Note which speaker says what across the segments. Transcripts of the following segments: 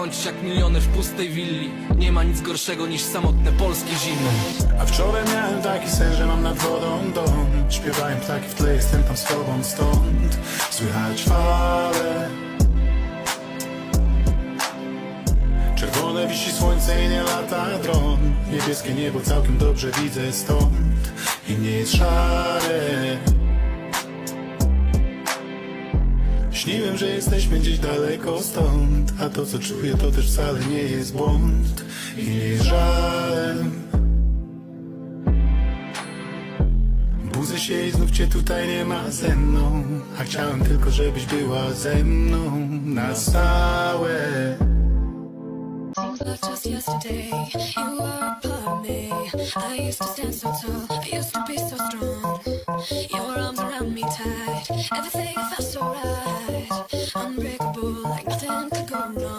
Speaker 1: Skończyć jak miliony w pustej willi. Nie ma nic gorszego niż samotne polskie zimy.
Speaker 2: A wczoraj miałem taki sen, że mam nad wodą dom Śpiewają ptaki w tle, jestem tam z tobą stąd. Słychać fale. Czerwone wisi słońce i nie lata dron. Niebieskie niebo całkiem dobrze widzę stąd. I nie jest szare Śniłem, że jesteśmy gdzieś daleko stąd A to co czuję to też wcale nie jest błąd I nie jest żalem Budzę się i znów cię tutaj nie ma ze mną A chciałem tylko, żebyś była ze mną na stałe.
Speaker 3: Just yesterday you were Everything to go wrong.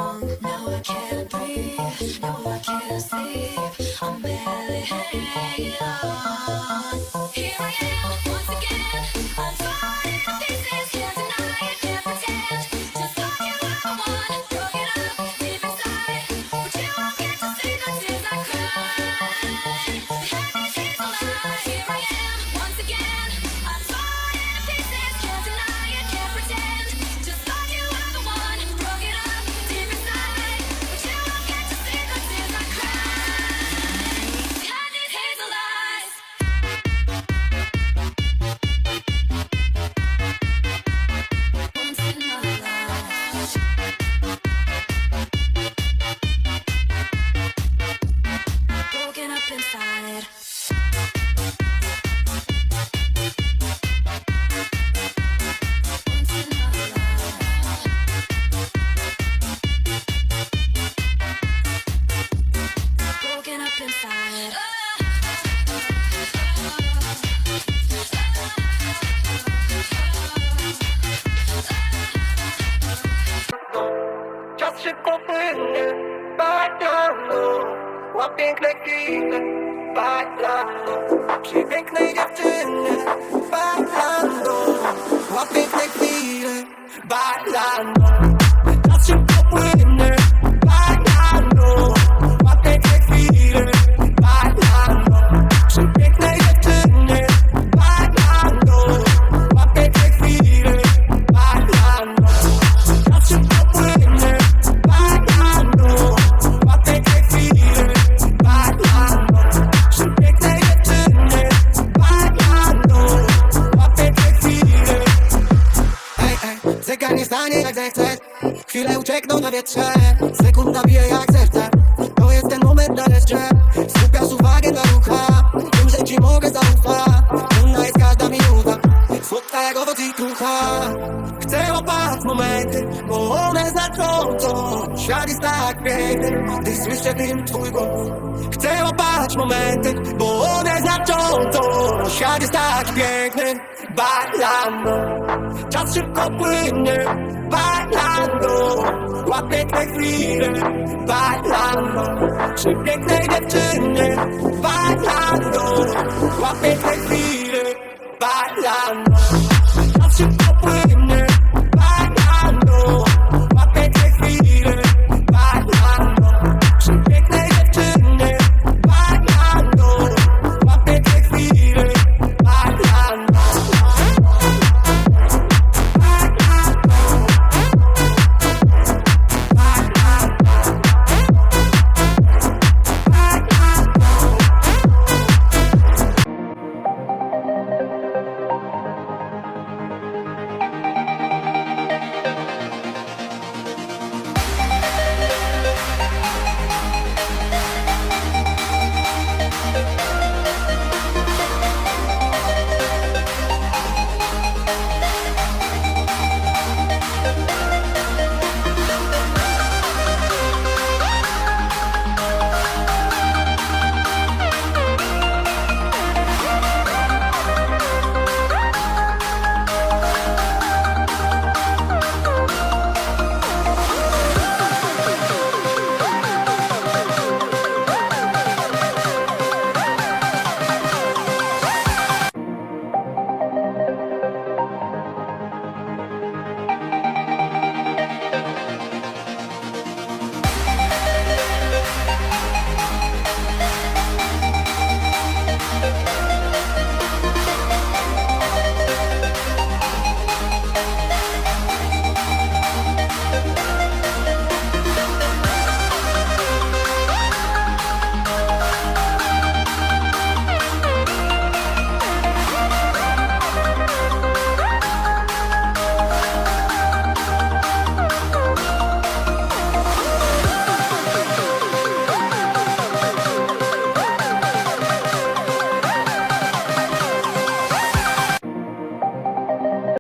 Speaker 4: Łap piękne chwile, bailando Przy pięknej dziewczynie, bailando Łap piękne chwile, bailando ej, zegar nie stanie jak zechcesz Chwilę uciekną na wietrze. Sekunda bije jak serce To jest ten moment nareszcie Skupiasz uwagę na rucha Wiem, że ci mogę zaufać. Inna jest każda minuta. Słodka jak owoc i krucha Chcę łapać momenty Bo one znacząco. Świat jest tak piękny Gdy słyszę w nim twój głos. Chcę łapać momenty Bo one znacząco. Świat jest tak piękny Bailando szybko płynie Bailando Łapie te chwile Bailando Przy pięknej dziewczynie Bailando Łapie te chwile Bailando